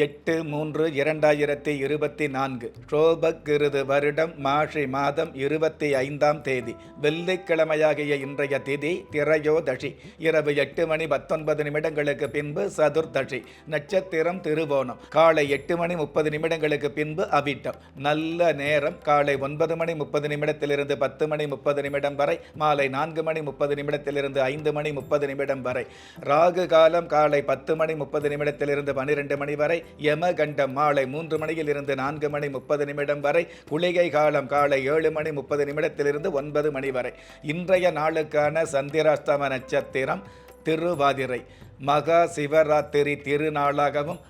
எட்டு மூன்று இரண்டாயிரத்தி இருபத்தி நான்கு. ஷோபக்கிருது வருடம் மாஷி மாதம் இருபத்தி ஐந்தாம் தேதி. வெள்ளிக்கிழமையாகிய இன்றைய திதி திரையோதஷி இரவு எட்டு மணி பத்தொன்பது நிமிடங்களுக்கு பின்பு சதுர்தஷி நட்சத்திரம் திருவோணம். காலை எட்டு மணி முப்பது நிமிடங்களுக்கு பின்பு அவிட்டம். நல்ல நேரம். காலை ஒன்பது மணி முப்பது நிமிடத்திலிருந்து பத்து மணி முப்பது நிமிடம் வரை. மாலை நான்கு மணி முப்பது நிமிடத்திலிருந்து ஐந்து மணி முப்பது நிமிடம் வரை. ராகு காலம் காலை பத்து மணி முப்பது நிமிடத்திலிருந்து பன்னிரெண்டு மணி வரை. யமகண்டம் மாலை மூன்று மணியில் இருந்து நான்கு மணி முப்பது நிமிடம் வரை குளிகை காலம் காலை ஏழு மணி முப்பது நிமிடத்திலிருந்து ஒன்பது மணி வரை. இன்றைய நாளுக்கான சந்திராஸ்தம நட்சத்திரம் திருவாதிரை. மகா சிவராத்திரி திருநாளாகவும்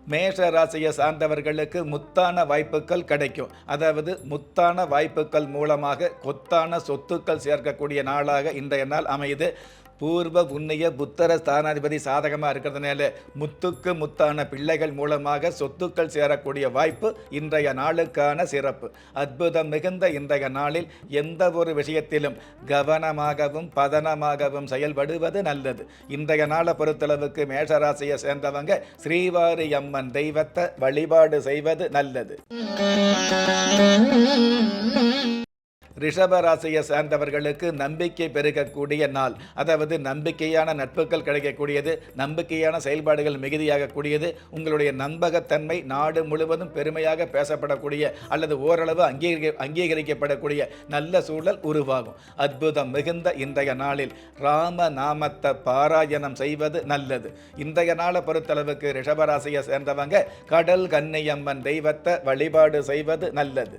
மேஷ ராசியை சார்ந்தவர்களுக்கு முத்தான வாய்ப்புகள் கிடைக்கும். அதாவது முத்தான வாய்ப்புகள் மூலமாக கொத்தான சொத்துக்கள் சேர்க்கக்கூடிய நாளாக இன்றைய நாள் அமையுது. பூர்வ புண்ணிய புத்தர ஸ்தானாதிபதி சாதகமாக இருக்கிறதுனால முத்துக்கு முத்தான பிள்ளைகள் மூலமாக சொத்துக்கள் சேரக்கூடிய வாய்ப்பு இன்றைய நாளுக்கான சிறப்பு. அற்புதம் மிகுந்த இன்றைய நாளில் எந்த ஒரு விஷயத்திலும் கவனமாகவும் பதனமாகவும் செயல்படுவது நல்லது. இன்றைய நாளை பொறுத்தளவுக்கு மேஷராசியை சேர்ந்தவங்க ஸ்ரீவாரி அம்மன் தெய்வத்தை வழிபாடு செய்வது நல்லது. ரிஷபராசியை சேர்ந்தவர்களுக்கு நம்பிக்கை பெருகக்கூடிய நாள். அதாவது நம்பிக்கையான நட்புகள் கிடைக்கக்கூடியது நம்பிக்கையான செயல்பாடுகள் மிகுதியாகக்கூடியது உங்களுடைய நம்பகத்தன்மை நாடு முழுவதும் பெருமையாக பேசப்படக்கூடிய அல்லது ஓரளவு அங்கீகரி அங்கீகரிக்கப்படக்கூடிய நல்ல சூழல் உருவாகும். அற்புதம் மிகுந்த இன்றைய நாளில் ராம நாமத்தை பாராயணம் செய்வது நல்லது. இன்றைய நாளை பொறுத்தளவுக்கு ரிஷபராசியை சேர்ந்தவங்க கடல் கன்னியம்மன் தெய்வத்தை வழிபாடு செய்வது நல்லது.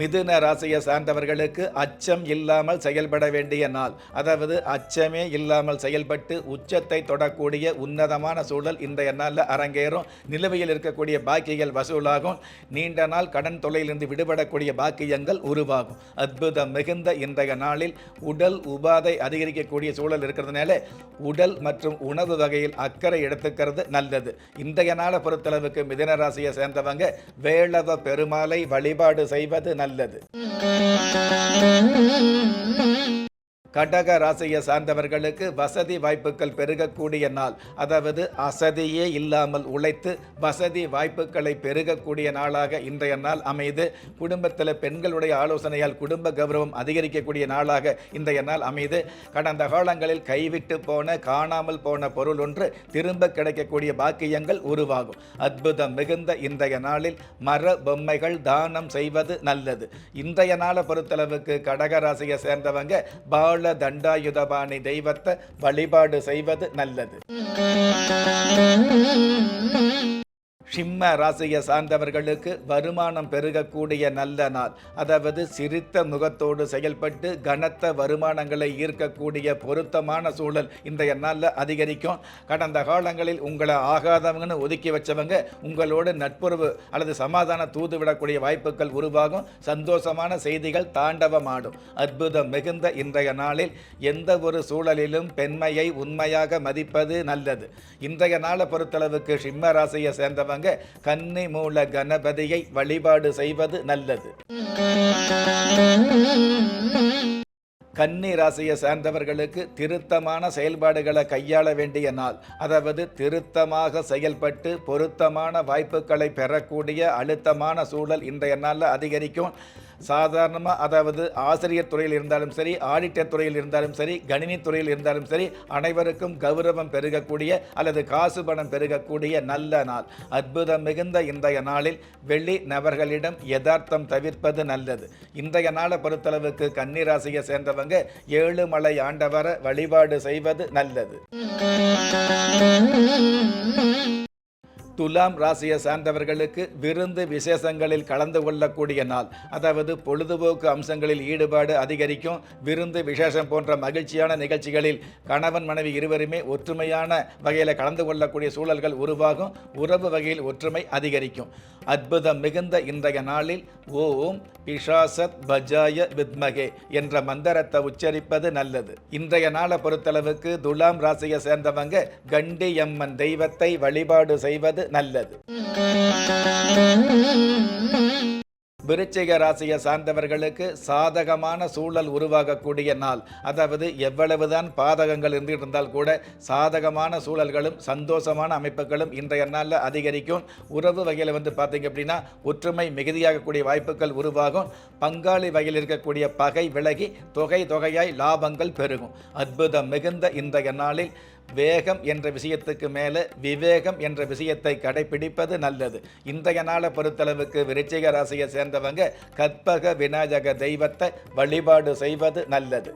மிதுன ராசியை சார்ந்தவர்களுக்கு அச்சம் இல்லாமல் செயல்பட வேண்டிய நாள். அதாவது அச்சமே இல்லாமல் செயல்பட்டு உச்சத்தை தொடக்கூடிய உன்னதமான சூழல் இன்றைய நாளில் அரங்கேறும். நிலுவையில் இருக்கக்கூடிய பாக்கியங்கள் வசூலாகும். நீண்ட நாள் கடன் தொலையிலிருந்து விடுபடக்கூடிய பாக்கியங்கள் உருவாகும். அற்புதம் மிகுந்த இன்றைய நாளில் உடல் உபாதை அதிகரிக்கக்கூடிய சூழல் இருக்கிறதுனால உடல் மற்றும் உணவு வகையில் அக்கறை எடுத்துக்கிறது நல்லது. இன்றைய நாளை பொறுத்தளவுக்கு மிதுன ராசியை சேர்ந்தவங்க வேளவ பெருமாளை வழிபாடு செய்வது நல்லது கடக ராசியை சார்ந்தவர்களுக்கு வசதி வாய்ப்புகள் பெருகக்கூடிய நாள். அதாவது அசதியே இல்லாமல் உழைத்து வசதி வாய்ப்புகளை பெருகக்கூடிய நாளாக இன்றைய நாள் அமைது. குடும்பத்தில் பெண்களுடைய ஆலோசனையால் குடும்ப கௌரவம் அதிகரிக்கக்கூடிய நாளாக இன்றைய நாள் அமைது. கடந்த காலங்களில் கைவிட்டு போன காணாமல் போன பொருள் ஒன்று திரும்ப கிடைக்கக்கூடிய பாக்கியங்கள் உருவாகும். அற்புதம் மிகுந்த இன்றைய நாளில் மர பொம்மைகள் தானம் செய்வது நல்லது. இன்றைய நாளை பொறுத்தளவுக்கு கடகராசியை சேர்ந்தவங்க பால் தண்டாயுதபாணி தெய்வத்தை வழிபாடு செய்வது நல்லது. சிம்ம ராசியை சார்ந்தவர்களுக்கு வருமானம் பெருகக்கூடிய நல்ல நாள். அதாவது சிரித்த முகத்தோடு செயல்பட்டு கனத்த வருமானங்களை ஈர்க்கக்கூடிய பொருத்தமான சூழல் இன்றைய நாளில் அதிகரிக்கும். கடந்த காலங்களில் உங்களை ஆகாதவங்கன்னு ஒதுக்கி வச்சவங்க உங்களோட நட்புறவு அல்லது சமாதான தூது விடக்கூடிய வாய்ப்புகள் உருவாகும். சந்தோஷமான செய்திகள் தாண்டவமாடும். அற்புதம் மிகுந்த இன்றைய நாளில் எந்த ஒரு சூழலிலும் பெண்மையை உண்மையாக மதிப்பது நல்லது. இன்றைய நாளை பொறுத்தளவுக்கு சிம்ம ராசியை சேர்ந்தவங்க கன்னி மூல கணபதியை வழிபாடு செய்வது நல்லது. கன்னி ராசியை சார்ந்தவர்களுக்கு திருத்தமான செயல்பாடுகளை கையாள வேண்டிய நாள். அதாவது திருத்தமாக செயல்பட்டு பொருத்தமான வாய்ப்புகளை பெறக்கூடிய அழுத்தமான சூழல் இன்றைய நாளில் அதிகரிக்கும். சாதாரணமாக அதாவது ஆசிரியர் துறையில் இருந்தாலும் சரி ஆடிட்டர் துறையில் இருந்தாலும் சரி கணினி துறையில் இருந்தாலும் சரி அனைவருக்கும் கௌரவம் பெருகக்கூடிய அல்லது காசு பணம் பெருகக்கூடிய நல்ல நாள். அற்புதம் மிகுந்த இன்றைய நாளில் வெள்ளி நபர்களிடம் யதார்த்தம் தவிர்ப்பது நல்லது. இன்றைய நாளை பொறுத்தளவுக்கு கன்னிராசியை சேர்ந்தவங்க ஏழு மலை ஆண்டவரை வழிபாடு செய்வது நல்லது. துலாம் ராசியை சார்ந்தவர்களுக்கு விருந்து விசேஷங்களில் கலந்து கொள்ளக்கூடிய நாள். அதாவது பொழுதுபோக்கு அம்சங்களில் ஈடுபாடு அதிகரிக்கும். விருந்து விசேஷம் போன்ற மகிழ்ச்சியான நிகழ்ச்சிகளில் கணவன் மனைவி இருவருமே ஒற்றுமையான வகையில் கலந்து கொள்ளக்கூடிய சூழல்கள் உருவாகும். உறவு வகையில் ஒற்றுமை அதிகரிக்கும். அற்புதம் மிகுந்த இன்றைய நாளில் ஓம் பிஷாசத் பஜாய வித்மகே என்ற மந்திரத்தை உச்சரிப்பது நல்லது. இன்றைய நாளை பொறுத்தளவுக்கு துலாம் ராசியை சேர்ந்தவங்க கண்டியம்மன் தெய்வத்தை வழிபாடு செய்வது நல்லது. விருச்சிக ராசியை சார்ந்தவர்களுக்கு சாதகமான சூழல் உருவாகக்கூடிய நாள். அதாவது எவ்வளவுதான் பாதகங்கள் இருந்திருந்தால் கூட சாதகமான சூழல்களும் சந்தோஷமான அமைப்புகளும் இன்றைய நாளில் அதிகரிக்கும். உறவு வகையில் வந்து பார்த்தீங்க அப்படின்னா ஒற்றுமை மிகுதியாகக்கூடிய வாய்ப்புகள் உருவாகும். பங்காளி வகையில் இருக்கக்கூடிய பகை விலகி தொகை தொகையாய் லாபங்கள் பெருகும். அற்புதம் மிகுந்த இன்றைய நாளில் வேகம் என்ற விஷயத்துக்கு மேலே விவேகம் என்ற விஷயத்தை கடைபிடிப்பது நல்லது. இன்றைய நாளை பொறுத்தளவுக்கு விருச்சிக ராசியை சேர்ந்தவங்க கற்பக விநாயக தெய்வத்தை வழிபாடு செய்வது நல்லது.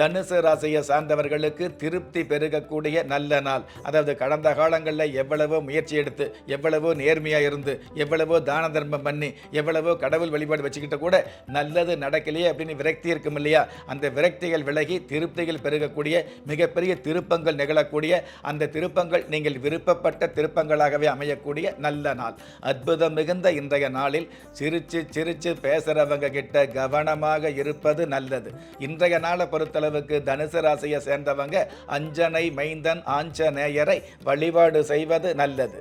தனுசு ராசியை சார்ந்தவர்களுக்கு திருப்தி பெருகக்கூடிய நல்ல நாள். அதாவது கடந்த காலங்களில் எவ்வளவோ முயற்சி எடுத்து எவ்வளவோ நேர்மையாக இருந்து எவ்வளவோ தான தர்மம் பண்ணி எவ்வளவோ கடவுள் வழிபாடு வச்சுக்கிட்ட கூட நல்லது நடக்கலையே அப்படின்னு விரக்தி இருக்கும் இல்லையா? அந்த விரக்திகள் விலகி திருப்திகள் பெருகக்கூடிய மிகப்பெரிய திருப்பங்கள் நிகழக்கூடிய அந்த திருப்பங்கள் நீங்கள் விருப்பப்பட்ட திருப்பங்களாகவே அமையக்கூடிய நல்ல நாள். அற்புதம் மிகுந்த இன்றைய நாளில் சிரிச்சு சிரிச்சு பேசுகிறவங்க கிட்ட கவனமாக இருப்பது நல்லது. இன்றைய நாளை பொறுத்தளவு அளவுக்கு தனுசு ராசியை சேர்ந்தவங்க அஞ்சனை மைந்தன் ஆஞ்சநேயரை வழிபாடு செய்வது நல்லது.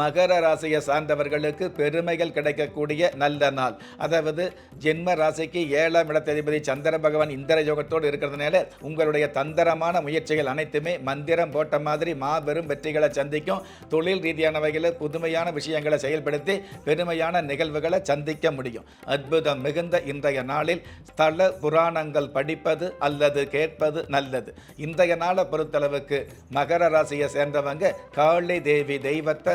மகர ராசியை சார்ந்தவர்களுக்கு பெருமைகள் கிடைக்கக்கூடிய நல்ல நாள். அதாவது ஜென்ம ராசிக்கு ஏழாம் இடத்ததிபதி சந்திர பகவான் இந்திர யோகத்தோடு இருக்கிறதுனால உங்களுடைய தந்திரமான முயற்சிகள் அனைத்துமே மந்திரம் போட்ட மாதிரி மாபெரும் வெற்றிகளை சந்திக்கும். தொழில் ரீதியான வகையில் புதுமையான விஷயங்களை செயல்படுத்தி பெருமையான நிகழ்வுகளை சந்திக்க முடியும். அற்புதம் மிகுந்த இன்றைய நாளில் ஸ்தல புராணங்கள் படிப்பது அல்லது கேட்பது நல்லது. இன்றைய நாளை பொறுத்தளவுக்கு மகர ராசியை சேர்ந்தவங்க காளி தேவி தெய்வத்தை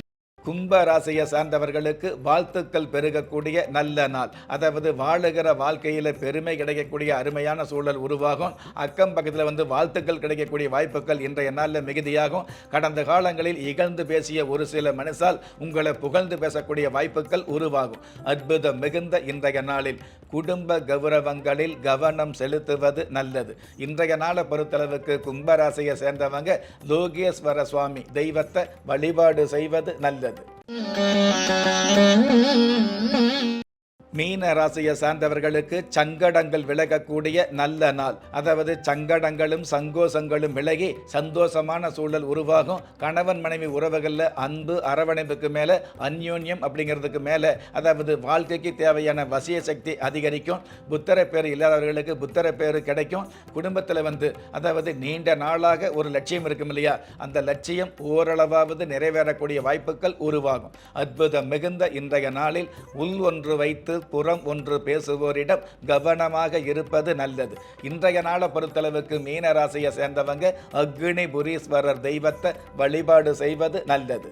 கும்ப ராசியை சார்ந்தவர்களுக்கு வாழ்த்துக்கள் பெருகக்கூடிய நல்ல நாள். அதாவது வாழுகிற வாழ்க்கையில் பெருமை கிடைக்கக்கூடிய அருமையான சூழல் உருவாகும். அக்கம் பக்கத்தில் வந்து வாழ்த்துக்கள் கிடைக்கக்கூடிய வாய்ப்புகள் இன்றைய நாளில் மிகுதியாகும். கடந்த காலங்களில் இகழ்ந்து பேசிய ஒரு சில மனுஷால் உங்களை புகழ்ந்து பேசக்கூடிய வாய்ப்புகள் உருவாகும். அற்புதம் மிகுந்த இன்றைய நாளில் குடும்ப கௌரவங்களில் கவனம் செலுத்துவது நல்லது. இன்றைய நாளை பொறுத்தளவுக்கு கும்பராசியை சேர்ந்தவங்க லோகேஸ்வர சுவாமி தெய்வத்தை வழிபாடு செய்வது நல்லது. வருகிறது மீன ராசியை சார்ந்தவர்களுக்கு சங்கடங்கள் விலகக்கூடிய நல்ல நாள். அதாவது சங்கடங்களும் சங்கோஷங்களும் விலகி சந்தோஷமான சூழல் உருவாகும். கணவன் மனைவி உறவுகளில் அன்பு அரவணைப்புக்கு மேலே அந்யோன்யம் அப்படிங்கிறதுக்கு மேலே அதாவது வாழ்க்கைக்கு தேவையான வசிய சக்தி அதிகரிக்கும். புத்தரை பேர் இல்லாதவர்களுக்கு புத்தரை பேர் கிடைக்கும். குடும்பத்தில் வந்து அதாவது நீண்ட நாளாக ஒரு லட்சியம் இருக்கும் இல்லையா? அந்த லட்சியம் ஓரளவாவது நிறைவேறக்கூடிய வாய்ப்புகள் உருவாகும். அற்புதம் மிகுந்த இன்றைய நாளில் உள் ஒன்று வைத்து புறம் ஒன்று பேசுவோரிடம் கவனமாக இருப்பது நல்லது. இன்றைய நாளை பொறுத்தளவுக்கு மீன ராசியை சேர்ந்தவங்க அக்னி புரீஸ்வரர் தெய்வத்தை வழிபாடு செய்வது நல்லது.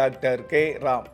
Doctor K Ram.